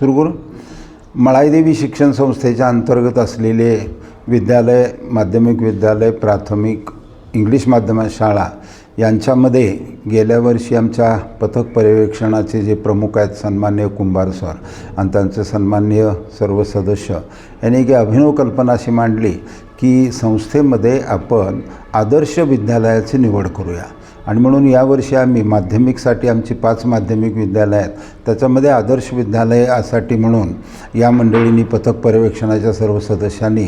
सुरू करू. मळाईदेवी शिक्षण संस्थेच्या अंतर्गत असलेले विद्यालय माध्यमिक विद्यालय प्राथमिक इंग्लिश माध्यम शाळा यांच्यामध्ये गेल्या वर्षी आमच्या पथक पर्यवेक्षणाचे जे प्रमुख आहेत सन्मान्य कुंभार सर आणि त्यांचे सन्मान्य सर्व सदस्य यांनी एक अभिनव कल्पना अशी मांडली की संस्थेमध्ये आपण आदर्श विद्यालयाची निवड करूया. आणि म्हणून यावर्षी आम्ही माध्यमिकसाठी आमची पाच माध्यमिक विद्यालय आहेत. त्याच्यामध्ये आदर्श विद्यालयासाठी म्हणून या मंडळींनी पथक पर्यवेक्षणाच्या सर्व सदस्यांनी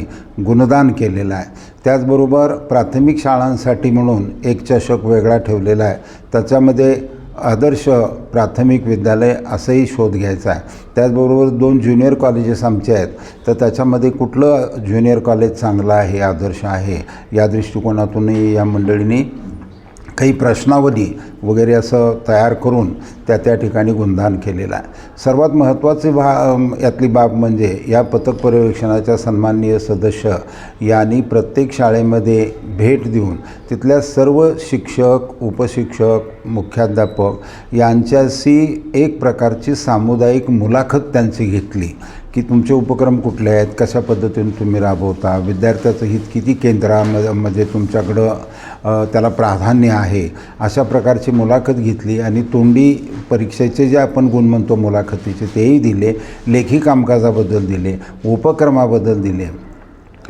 गुणदान केलेलं आहे. त्याचबरोबर प्राथमिक शाळांसाठी म्हणून एक चषक वेगळा ठेवलेला आहे. त्याच्यामध्ये आदर्श प्राथमिक विद्यालय असंही शोध घ्यायचा आहे. त्याचबरोबर दोन ज्युनियर कॉलेजेस आमचे आहेत. तर त्याच्यामध्ये कुठलं ज्युनियर कॉलेज चांगलं आहे आदर्श आहे या दृष्टिकोनातूनही या मंडळींनी काही प्रश्नावली वगैरे असं तयार करून त्या त्या ठिकाणी गुणदान केलेलं आहे. सर्वात महत्त्वाची भा यातली बाब म्हणजे या पथक पर्यवेक्षणाच्या सन्माननीय सदस्य यांनी प्रत्येक शाळेमध्ये भेट देऊन तिथल्या सर्व शिक्षक उपशिक्षक मुख्याध्यापक यांच्याशी एक प्रकारची सामुदायिक मुलाखत त्यांची घेतली की तुमचे उपक्रम कुठले आहेत कशा पद्धतीने तुम्ही राबवता विद्यार्थ्याचं हित किती केंद्रामध्ये म्हणजे तुमच्याकडं त्याला प्राधान्य आहे अशा प्रकारची मुलाखत घेतली आणि तोंडी परीक्षेचे जे आपण गुण म्हणतो मुलाखतीचे तेही दिले लेखी कामकाजाबद्दल दिले उपक्रमाबद्दल दिले.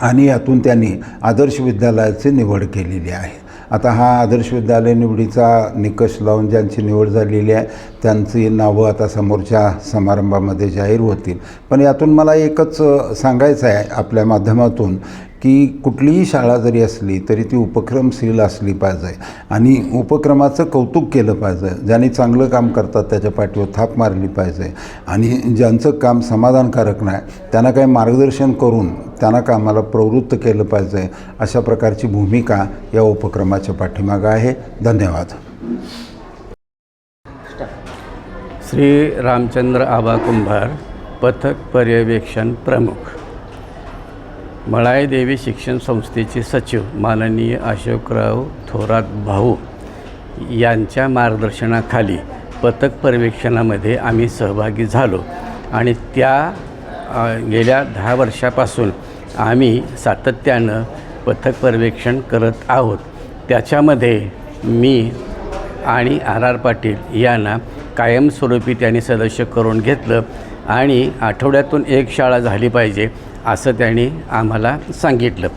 आणि यातून त्यांनी आदर्श विद्यालयाची निवड केलेली आहे. आता हा आदर्श विद्यालय निवडीचा निकष लावून ज्यांची निवड झालेली आहे त्यांची नावं आता समोरच्या समारंभामध्ये जाहीर होतील. पण यातून मला एकच सांगायचं आहे आपल्या माध्यमातून की कुठलीही शाळा जरी असली तरी ती उपक्रमशील असली पाहिजे आणि उपक्रमाचं कौतुक केलं पाहिजे. ज्यांनी चांगलं काम करतात त्याच्या पाठीवर थाप मारली पाहिजे. आणि ज्यांचं काम समाधानकारक नाही त्यांना काही मार्गदर्शन करून त्यांना कामाला प्रवृत्त केलं पाहिजे? अशा प्रकारची भूमिका या उपक्रमाच्या पाठीमागं आहे. धन्यवाद. श्री रामचंद्र आबा कुंभार पथक पर्यवेक्षण प्रमुख. मळाई देवी शिक्षण संस्थेचे सचिव माननीय अशोकराव थोरात भाऊ यांच्या मार्गदर्शनाखाली पथक पर्यवेक्षणामध्ये आम्ही सहभागी झालो आणि त्या गेल्या दहा वर्षापासून आम्ही सातत्यानं पथक पर्यवेक्षण करत आहोत. त्याच्यामध्ये मी आणि आर आर पाटील यांना कायमस्वरूपी त्यांनी सदस्य करून घेतलं आणि आठवड्यातून एक शाळा झाली पाहिजे असं त्यांनी आम्हाला सांगितलं.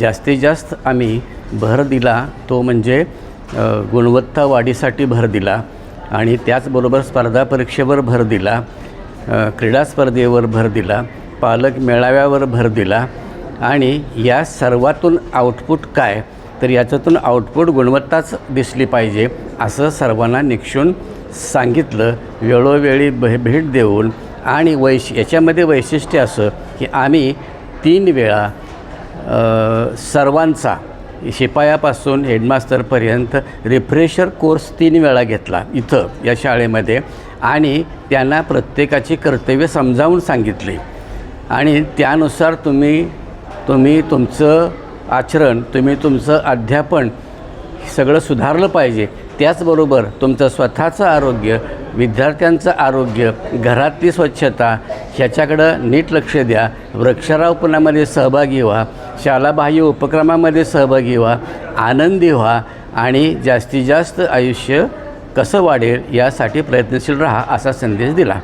जास्तीत जास्त आम्ही भर दिला तो म्हणजे गुणवत्ता वाढीसाठी भर दिला आणि त्याचबरोबर स्पर्धा परीक्षेवर भर दिला क्रीडा स्पर्धेवर भर दिला पालक मेळाव्यावर भर दिला आणि या सर्वातून आउटपुट काय? तर याच्यातून आउटपुट गुणवत्ताच दिसली पाहिजे असं सर्वांना निक्षून सांगितलं. वेळोवेळी भे भेट देऊन आणि वैश याच्यामध्ये वैशिष्ट्य असं की आम्ही तीन वेळा सर्वांचा शिपायापासून हेडमास्टरपर्यंत रिफ्रेशर कोर्स तीन वेळा घेतला इथं या शाळेमध्ये. आणि त्यांना प्रत्येकाची कर्तव्य समजावून सांगितली. आणि त्यानुसार तुम्ही तुम्ही तुमचं आचरण तुम्ही तुमचं अध्यापन सगळं सुधारलं पाहिजे. त्याचबरोबर तुमचं स्वतःचं आरोग्य विद्यार्थ्यांचं आरोग्य घरातली स्वच्छता ह्याच्याकडं नीट लक्ष द्या. वृक्षारोपणामध्ये सहभागी व्हा. शालाबाह्य उपक्रमामध्ये सहभागी व्हा. आनंदी व्हा आणि जास्तीत जास्त आयुष्य कसं वाढेल यासाठी प्रयत्नशील राहा असा संदेश दिला.